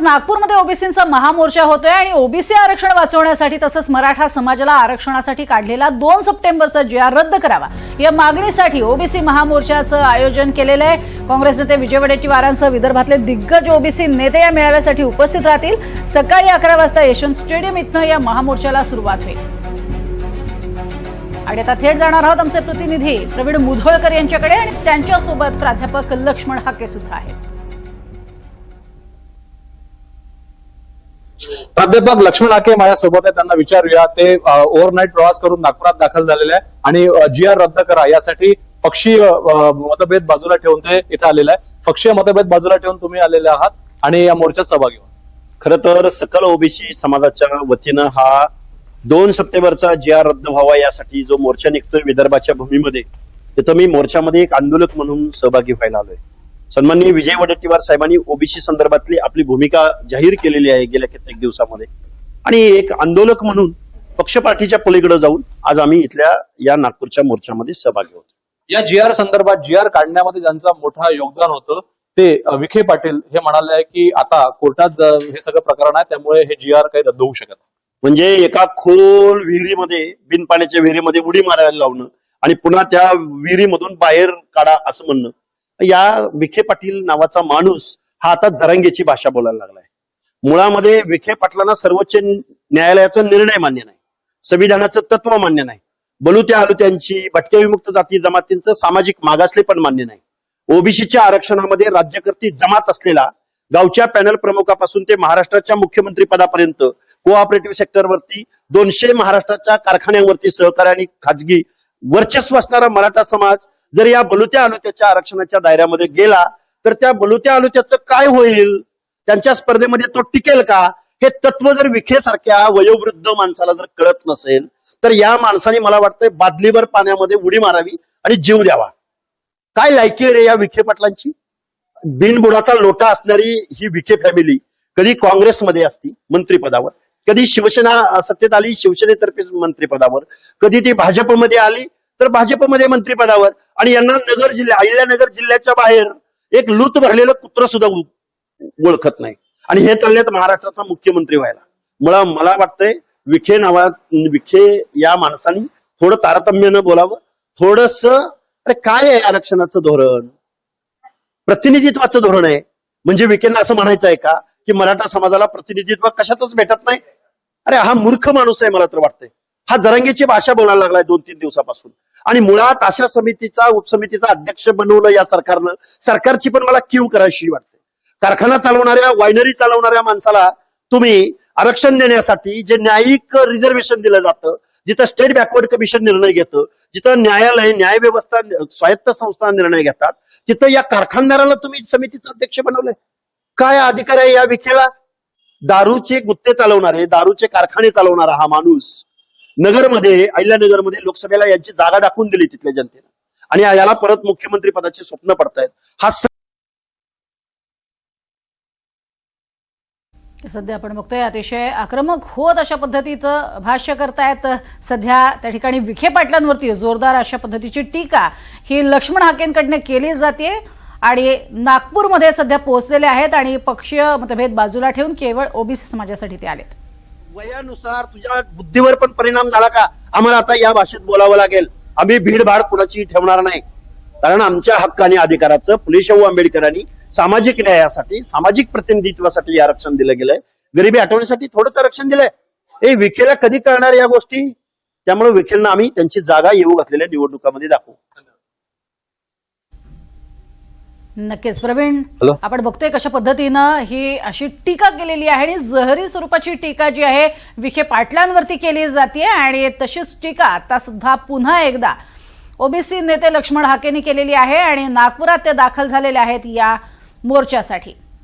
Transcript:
नागपूरमध्ये ओबीसींचा महामोर्चा होतोय आणि ओबीसी आरक्षण वाचवण्यासाठी तसंच मराठा समाजाला आरक्षणासाठी काढलेला दोन सप्टेंबरचा जी आर रद्द करावा या मागणीसाठी ओबीसी महामोर्चाचं आयोजन केलेलं आहे. काँग्रेस नेते विजय वडेट्टीवारांसह विदर्भातले दिग्गज ओबीसी नेते या मेळाव्यासाठी उपस्थित राहतील. सकाळी अकरा वाजता यशवंत स्टेडियम इथनं या महामोर्चाला सुरुवात होईल. आणि आता थेट जाणार आहोत आमचे प्रतिनिधी प्रवीण मुधोळकर यांच्याकडे आणि त्यांच्यासोबत प्राध्यापक लक्ष्मण हाके सुद्धा आहेत. प्राध्यापक लक्ष्मण आके माझ्यासोबत आहे त्यांना विचारूया. ते ओव्हरनाईट प्रवास करून नागपुरात दाखल झालेले आहे आणि जी आर रद्द करा यासाठी पक्षीय मतभेद बाजूला ठेवून ते इथे आलेले आहे पक्षीय मतभेद बाजूला ठेवून तुम्ही आलेले आहात आणि या मोर्चात सहभागी खर तर सकल ओबीसी समाजाच्या वतीनं हा दोन सप्टेंबरचा जी आर रद्द व्हावा यासाठी जो मोर्चा निघतोय विदर्भाच्या भूमीमध्ये तिथं मी मोर्चामध्ये एक आंदोलक म्हणून सहभागी व्हायला आलोय. सन्माननीय विजय वडेट्टीवार साहेबांनी ओबीसी संदर्भातली आपली भूमिका जाहीर केलेली आहे गेल्या कित्येक दिवसामध्ये आणि एक आंदोलक म्हणून पक्ष पार्टीच्या पलीकडे जाऊन आज आम्ही इथल्या या नागपूरच्या मोर्चामध्ये सहभागी होतो या जी आर संदर्भात जी आर काढण्यामध्ये ज्यांचं मोठं योगदान होतं ते विखे पाटील हे म्हणाले आहे की आता कोर्टात हे सगळं प्रकरण आहे त्यामुळे हे जी आर काही रद्द होऊ शकत. म्हणजे एका खोल विहिरीमध्ये बिनपाण्याच्या विहिरीमध्ये उडी मारायला लावणं आणि पुन्हा त्या विहिरीमधून बाहेर काढा असं म्हणणं या विखे पाटील नावाचा माणूस हा आता जरांगेची भाषा बोलायला लागलाय. मुळामध्ये विखे पाटलांना सर्वोच्च न्यायालयाचा निर्णय मान्य नाही. संविधानाचं तत्व मान्य नाही. बलुत्या आलुत्यांची भटक्या विमुक्त जाती जमातींचं सामाजिक मागासले पण मान्य नाही. ओबीसीच्या आरक्षणामध्ये राज्यकर्ती जमात असलेला गावच्या पॅनल प्रमुखापासून ते महाराष्ट्राच्या मुख्यमंत्री पदापर्यंत कोऑपरेटिव्ह सेक्टरवरती दोनशे महाराष्ट्राच्या कारखान्यांवरती सहकारी आणि खाजगी वर्चस्व असणारा मराठा समाज जर या बलुत्या आलुत्याच्या आरक्षणाच्या दायऱ्यामध्ये गेला तर त्या बलुत्या आलुत्याचं काय होईल? त्यांच्या स्पर्धेमध्ये तो टिकेल का? हे तत्व जर विखेसारख्या वयोवृद्ध माणसाला जर कळत नसेल तर या माणसाने मला वाटतंय बादलीभर पाण्यामध्ये उडी मारावी आणि जीव द्यावा. काय लायकी रे या विखे पाटलांची? बिनबुडाचा लोटा असणारी ही विखे फॅमिली कधी काँग्रेसमध्ये असती मंत्रीपदावर कधी शिवसेना सत्तेत आली शिवसेनेतर्फे मंत्रीपदावर कधी ती भाजपमध्ये आली तर भाजपमध्ये मंत्रिपदावर आणि यांना नगर जिल्ह्या अहिल्यानगर जिल्ह्याच्या बाहेर एक लूत भरलेलं कुत्र सुद्धा ओळखत नाही. आणि हे चाललेत महाराष्ट्राचा मुख्यमंत्री व्हायला. मला मला वाटतंय विखे नावा विखे या माणसाने थोडं तारतम्यानं बोलावं. थोडस अरे काय आहे आरक्षणाचं धोरण? प्रतिनिधित्वाचं धोरण आहे. म्हणजे विखेंना असं म्हणायचं आहे का? की मराठा समाजाला प्रतिनिधित्व कशातच भेटत नाही. अरे हा मूर्ख माणूस आहे मला तर वाटतंय. हा जरंगीची भाषा बोलायला लागलाय दोन तीन दिवसापासून. आणि मुळात अशा समितीचा उपसमितीचा अध्यक्ष बनवलं या सरकारनं सरकारची पण मला क्यू करायची वाटते. कारखाना चालवणाऱ्या वायनरी चालवणाऱ्या माणसाला तुम्ही आरक्षण देण्यासाठी जे न्यायिक रिझर्वेशन दिलं जातं जिथं स्टेट बॅकवर्ड कमिशन निर्णय घेतं जिथं न्यायालय न्याय व्यवस्था स्वायत्त संस्था निर्णय घेतात तिथं या कारखानदाराला तुम्ही समितीचं अध्यक्ष बनवलंय. काय अधिकार आहे या विखेला? दारूचे गुत्ते चालवणारे दारूचे कारखाने चालवणारा हा माणूस नगरमध्ये अहिल्यानगरमध्ये लोकसभेला यांची जागा दाखवून दिली तिथल्या जनतेला आणि याला परत मुख्यमंत्री पदाचे स्वप्न पडतायत. हा सध्या आपण बघतोय अतिशय आक्रमक होत अशा पद्धतीचं भाष्य करतायत. सध्या त्या ठिकाणी विखे पाटलांवरती जोरदार अशा पद्धतीची टीका. ही लक्ष्मण हाकेंकडनं केली जाते आणि नागपूरमध्ये सध्या पोहोचलेले आहेत आणि पक्षीय मतभेद बाजूला ठेवून केवळ ओबीसी समाजासाठी ते आलेत. वयानुसार तुझ्या बुद्धीवर पण परिणाम झाला का? आम्हाला आता या भाषेत बोलावं लागेल. आम्ही भीडभाड कुणाची ठेवणार नाही. कारण आमच्या हक्क आणि अधिकाराचं फुले शाहू आंबेडकरांनी सामाजिक न्यायासाठी सामाजिक प्रतिनिधित्वासाठी आरक्षण दिलं गेलंय. गरिबी हटवण्यासाठी थोडंच आरक्षण दिलंय. हे विखेला कधी कळणार या गोष्टी? त्यामुळे विखेंना आम्ही त्यांची जागा येऊ घातलेल्या निवडणुकामध्ये दाखवू. नक्कीच प्रवीण हॅलो. आपण बघतोय कशा पद्धतीनं ही अशी टीका केलेली आहे आणि जहरी स्वरूपाची टीका जी आहे विखे पाटलांवरती केली जाते आणि तशीच टीका आता सुद्धा पुन्हा एकदा ओबीसी नेते लक्ष्मण हाकेनी केलेली आहे आणि नागपुरात ते दाखल झालेले आहेत या मोर्चासाठी